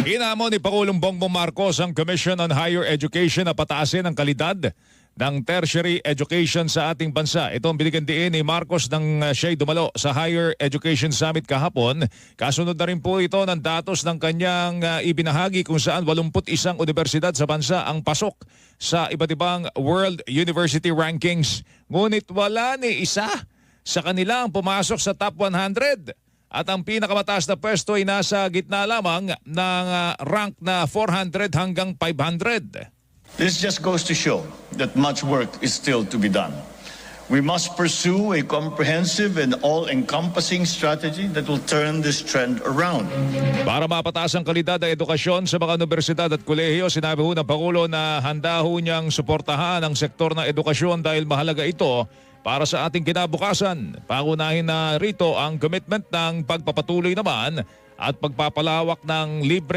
Inamo ni Pangulong Bongbong Marcos ang Commission on Higher Education na pataasin ang kalidad ng tertiary education sa ating bansa. Ito ang binigyan diin ni Marcos ng uh, siya'y dumalo sa Higher Education Summit kahapon. Kasunod na rin po ito ng datos ng kanyang uh, ibinahagi kung saan 81 universidad sa bansa ang pasok sa iba't ibang World University Rankings. Ngunit wala ni isa sa kanila ang pumasok sa top 100. At ang pinakamataas na pwesto ay nasa gitna lamang ng ah, rank na 400 hanggang 500. This just goes to show that much work is still to be done. We must pursue a comprehensive and all-encompassing strategy that will turn this trend around. Para mapataas ang kalidad ng edukasyon sa mga universidad at kolehiyo, sinabi ho ng Pangulo na handa ho niyang suportahan ang sektor ng edukasyon dahil mahalaga ito para sa ating kinabukasan. Pangunahin na rito ang commitment ng pagpapatuloy naman at pagpapalawak ng libre